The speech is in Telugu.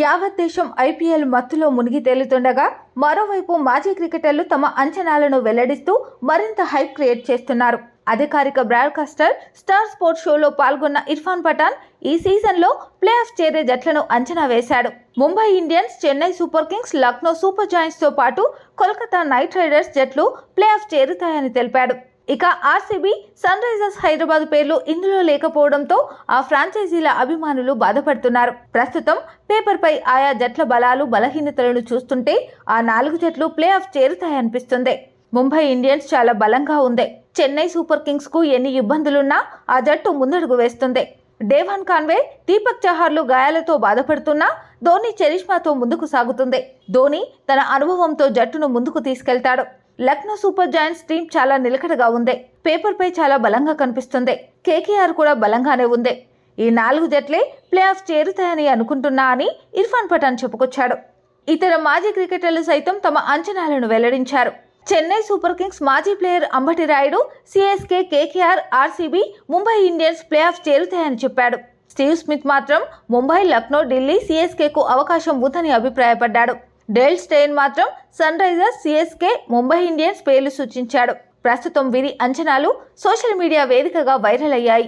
యావత్ దేశం ఐపీఎల్ మత్తులో మునిగి తేలుతుండగా మరోవైపు మాజీ క్రికెటర్లు తమ అంచనాలను వెల్లడిస్తూ మరింత హైప్ క్రియేట్ చేస్తున్నారు. అధికారిక బ్రాడ్కాస్టర్ స్టార్ స్పోర్ట్స్ షోలో పాల్గొన్న ఇర్ఫాన్ పఠాన్ ఈ సీజన్లో ప్లే ఆఫ్ చేరే జట్లను అంచనా వేశాడు. Mumbai Indians Chennai Super Kings Lucknow Super జాయింట్స్తో పాటు కోల్కతా నైట్ రైడర్స్ జట్లు ప్లే ఆఫ్ చేరుతాయని తెలిపాడు. ఇక ఆర్సీబీ సన్ రైజర్స్ హైదరాబాద్ పేర్లు ఇందులో లేకపోవడంతో ఆ ఫ్రాంచైజీల అభిమానులు బాధపడుతున్నారు. ప్రస్తుతం పేపర్పై ఆయా జట్ల బలాలు బలహీనతలను చూస్తుంటే ఆ నాలుగు జట్లు ప్లే ఆఫ్ చేరుతాయనిపిస్తుంది. ముంబై ఇండియన్స్ చాలా బలంగా ఉంది. చెన్నై సూపర్ కింగ్స్కు ఎన్ని ఇబ్బందులున్నా ఆ జట్టు ముందడుగు వేస్తుంది. డేవాన్ కాన్వే దీపక్ చహార్లు గాయాలతో బాధపడుతున్నా ధోని చరిష్మాతో ముందుకు సాగుతుంది. ధోని తన అనుభవంతో జట్టును ముందుకు తీసుకెళ్తాడు. లక్నో సూపర్ జాయింట్స్ టీం చాలా నిలకడగా ఉంది. పేపర్పై చాలా బలంగా కనిపిస్తుంది. కేకేఆర్ కూడా బలంగానే ఉంది. ఈ నాలుగు జట్లే ప్లే ఆఫ్ చేరుతాయని అనుకుంటున్నా అని ఇర్ఫాన్ పఠాన్ చెప్పుకొచ్చాడు. ఇతర మాజీ క్రికెటర్లు సైతం తమ అంచనాలను వెల్లడించారు. చెన్నై సూపర్ కింగ్స్ మాజీ player Ambati Rayudu CSK KKR RCB Mumbai Indians play off చేరుతాయని చెప్పాడు. స్టీవ్ స్మిత్ మాత్రం ముంబై లక్నో ఢిల్లీ సిఎస్కేకు అవకాశం ఉందని అభిప్రాయపడ్డాడు. డేల్ స్టెయిన్ మాత్రం Sunrisers CSK Mumbai Indians పేర్లు సూచించాడు. ప్రస్తుతం వీరి అంచనాలు సోషల్ మీడియా వేదికగా వైరల్ అయ్యాయి.